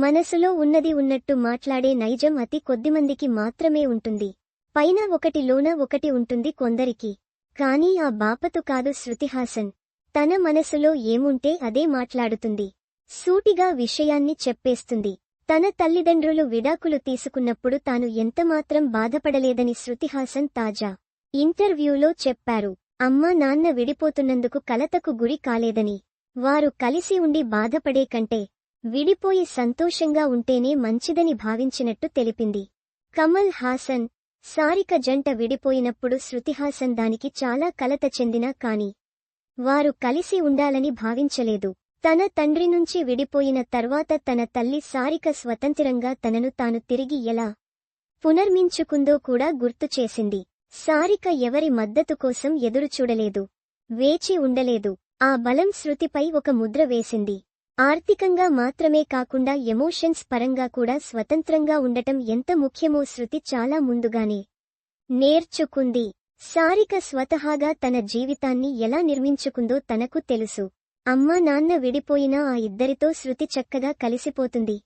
మనసులో ఉన్నది ఉన్నట్టు మాట్లాడే నైజం అతి కొద్దిమందికి మాత్రమే ఉంటుంది. పైన ఒకటి లోన ఒకటి ఉంటుంది కొందరికి. కానీ ఆ బాపతు కాదు శృతిహాసన్. తన మనసులో ఏముంటే అదే మాట్లాడుతుంది. సూటిగా విషయాన్ని చెప్పేస్తుంది. తన తల్లిదండ్రులు విడాకులు తీసుకున్నప్పుడు తాను ఎంతమాత్రం బాధపడలేదని శృతిహాసన్ తాజా ఇంటర్వ్యూలో చెప్పారు. అమ్మా నాన్న విడిపోతున్నందుకు కలతకు గురి కాలేదని. వారు కలిసి ఉండి బాధపడే కంటే విడిపోయి సంతోషంగా ఉంటేనే మంచిదని భావించినట్టు తెలిపింది. కమల్ హాసన్ సారిక జంట విడిపోయినప్పుడు శృతిహాసన్ దానికి చాలా కలత చెందినా కాని వారు కలిసి ఉండాలని భావించలేదు. తన తండ్రి నుంచి విడిపోయిన తర్వాత తన తల్లి సారిక స్వతంత్రంగా తనను తాను తిరిగి ఎలా పునర్మించుకుందో కూడా గుర్తు చేసింది. సారిక ఎవరి మద్దతు కోసం ఎదురుచూడలేదు వేచి ఉండలేదు. ఆ బలం శృతిపై ఒక ముద్ర వేసింది. ఆర్థికంగా మాత్రమే కాకుండా ఎమోషన్స్ పరంగా కూడా స్వతంత్రంగా ఉండటం ఎంత ముఖ్యమో శృతి చాలా ముందుగానే నేర్చుకుంది. సారిక స్వతహాగా తన జీవితాన్ని ఎలా నిర్మించుకుందో తనకు తెలుసు. అమ్మా నాన్న విడిపోయినా ఆ ఇద్దరితో శృతి చక్కగా కలిసిపోతుంది.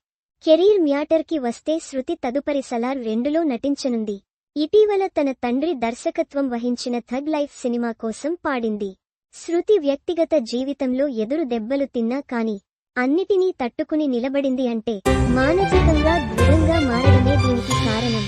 కెరీర్ మ్యాటర్కి వస్తే శృతి తదుపరి సలార్ రెండులో నటించనుంది. ఇటీవల తన తండ్రి దర్శకత్వం వహించిన థగ్ లైఫ్ సినిమా కోసం పాడింది. శృతి వ్యక్తిగత జీవితంలో ఎదురు దెబ్బలు తిన్నా కాని అన్నిటినీ తట్టుకుని నిలబడింది అంటే మానసికంగా దృఢంగా మారడమే దీనికి కారణం.